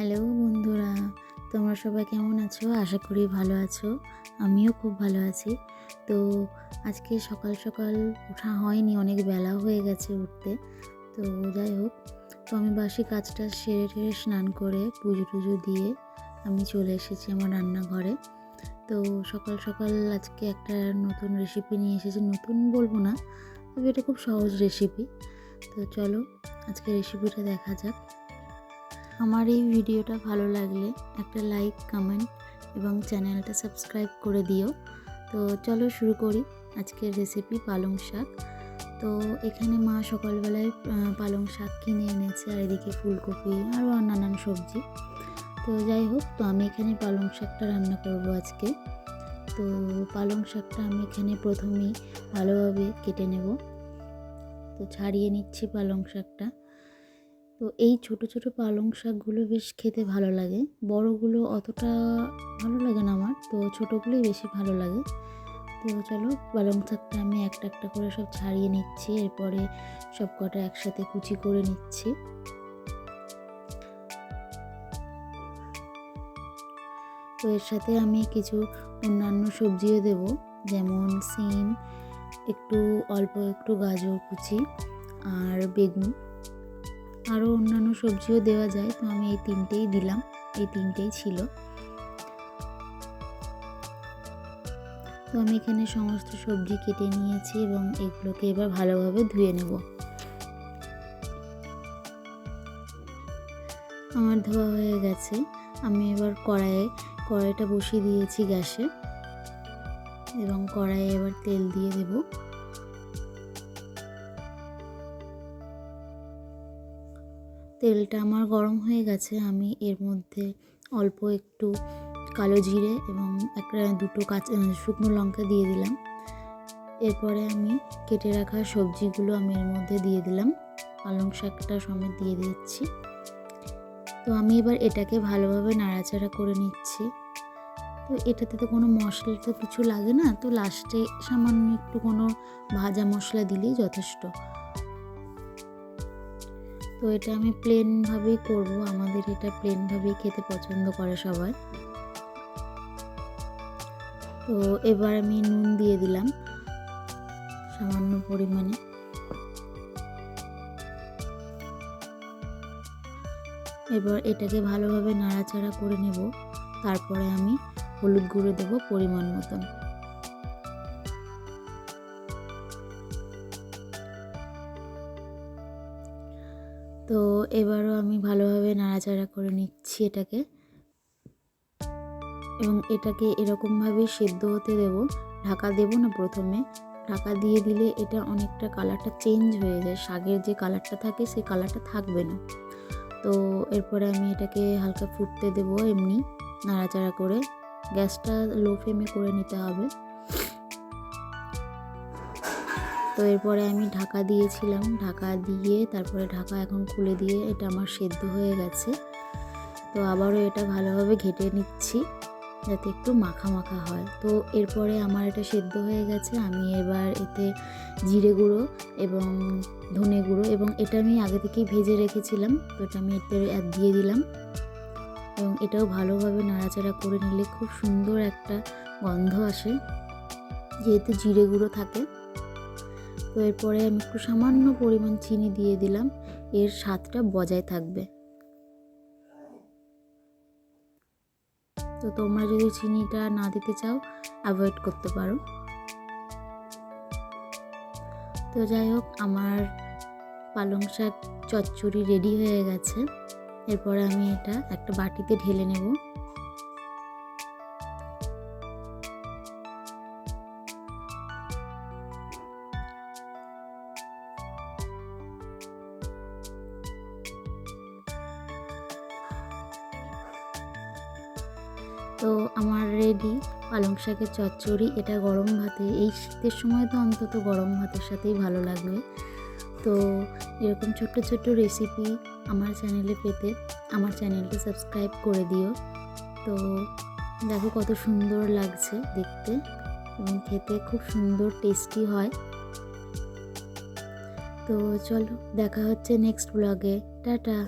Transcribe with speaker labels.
Speaker 1: Hello বন্ধুরা, তোমরা সবাই কেমন আছো? আশা করি ভালো আছো। আমিও খুব ভালো আছি। তো আজকে সকাল সকাল ওঠা হয়নি, অনেক বেলা হয়ে গেছে উঠতে। তো যাই হোক, তো আমি বাসি কাজটা সেরে টেরে স্নান করে পুজো টুজো দিয়ে আমি চলে এসেছি আমার রান্নাঘরে। তো সকাল সকাল আজকে একটা নতুন রেসিপি নিয়ে এসেছি। নতুন বলব না, তবে এটা খুব সহজ রেসিপি তো চলো আজকে রেসিপিটা দেখা যাক। আমার এই ভিডিওটা ভালো লাগলে একটা লাইক কমেন্ট এবং চ্যানেলটা সাবস্ক্রাইব করে দিও। তো চলো শুরু করি আজকের রেসিপি পালং শাক। তো এখানে মা সকালবেলায় পালং শাক কিনে এনেছে আর এদিকে ফুলকপি আরও নানান সবজি। তো যাই হোক, তো আমি এখানে পালং শাকটা রান্না করব আজকে। তো পালং শাকটা আমি এখানে প্রথমেই ভালোভাবে কেটে নেব। তো ছাড়িয়ে নিচ্ছি পালং শাকটা। তো এই ছোট ছোট পালং শাকগুলো বেশ খেতে ভালো লাগে। বড়গুলো অতটা ভালো লাগে না আমার, তো ছোটোগুলোই বেশি ভালো লাগে। তো চলো পালং শাকটা আমি একটা একটা করে সব ছাড়িয়ে নিচ্ছি, এরপরে সব কটা একসাথে কুচি করে নিচ্ছি। তো এর সাথে আমি কিছু অন্যান্য সবজিও দেব, যেমন সিম, একটু অল্প একটু গাজর কুচি, আর বেগুন। আরও অন্যান্য সবজিও দেওয়া যায়, তো আমি এই তিনটেই দিলাম, এই তিনটেই ছিল। তো আমি এখানে সমস্ত সবজি কেটে নিয়েছি এবং এগুলোকে এবার ভালোভাবে ধুয়ে নেব। আমার ধোয়া হয়ে গেছে, আমি এবার কড়াইয়ে, কড়াইটা বসিয়ে দিয়েছি গ্যাসে এবং কড়াইয়ে এবার তেল দিয়ে দেবো। তেলটা আমার গরম হয়ে গেছে। আমি এর মধ্যে অল্প একটু কালো জিরে এবং একটা দুটো কাঁচা শুকনো লঙ্কা দিয়ে দিলাম। এরপরে আমি কেটে রাখা সবজিগুলো আমি এর মধ্যে দিয়ে দিলাম। পালং শাকটা সমেত দিয়ে দিচ্ছি। তো আমি এবার এটাকে ভালোভাবে নাড়াচাড়া করে নিচ্ছি। তো এটাতে তো কোনো মশলা তো কিছু লাগে না। তো লাস্টে সামান্য একটু কোনো ভাজা মশলা দিলেই যথেষ্ট। তো এটা আমি প্লেনভাবেই করব। আমাদের এটা প্লেনভাবেই খেতে পছন্দ করে সবাই। তো এবার আমি নুন দিয়ে দিলাম সামান্য পরিমাণে। এবার এটাকে ভালোভাবে নাড়াচাড়া করে নেব। তারপরে আমি হলুদ গুঁড়ো দেবো পরিমাণ মতন। তো এবারও আমি ভালোভাবে নাড়াচাড়া করে নিচ্ছি এটাকে। এবং এটাকে এরকমভাবেই সেদ্ধ হতে দেব। ঢাকা দেব না প্রথমে। ঢাকা দিয়ে দিলে এটা অনেকটা কালারটা চেঞ্জ হয়ে যায়। শাকের যে কালারটা থাকে সেই কালারটা থাকবে না। তো এরপরে আমি এটাকে হালকা ফুটতে দেব এমনি, নাড়াচাড়া করে। গ্যাসটা লো ফ্লেমে করে নিতে হবে। তো এরপরে আমি ঢাকা দিয়েছিলাম। ঢাকা দিয়ে তারপরে ঢাকা এখন খুলে দিয়ে এটা আমার সেদ্ধ হয়ে গেছে। তো আবারও এটা ভালোভাবে ঘেটে নিচ্ছি যাতে একটু মাখা মাখা হয়। তো এরপরে আমার এটা সেদ্ধ হয়ে গেছে। আমি এবার এতে জিরে গুঁড়ো এবং ধনে গুঁড়ো এবং এটা আমি আগে থেকেই ভেজে রেখেছিলাম। তো এটা আমি এতে অ্যাড দিয়ে দিলাম। এবং এটাও ভালোভাবে নাড়াচাড়া করে নিলে খুব সুন্দর একটা গন্ধ আসে। যেহেতু জিরে গুঁড়ো থাকে তো এরপরে আমি একটু সামান্য পরিমাণ চিনি দিয়ে দিলাম। এর স্বাদটা বজায় থাকবে। তো তোমরা যদি চিনিটা না দিতে চাও অ্যাভয়েড করতে পারো। তো যাই হোক, আমার পালং শাক চচ্চড়ি রেডি হয়ে গেছে। এরপরে আমি এটা একটা বাটিতে ঢেলে নেব। তো আমার রেডি পালং শাকের চচ্চড়ি, এটা গরম ভাতে। এই শীতের সময় তো অন্তত গরম ভাতের সাথেই ভালো লাগবে। তো এরকম ছোট্ট ছোট্ট রেসিপি আমার চ্যানেলে পেতে আমার চ্যানেলটা সাবস্ক্রাইব করে দিও। তো দেখো কত সুন্দর লাগছে দেখতে এবং খেতে খুব সুন্দর টেস্টি হয়। তো চলো দেখা হচ্ছে নেক্সট ব্লগে টাটা!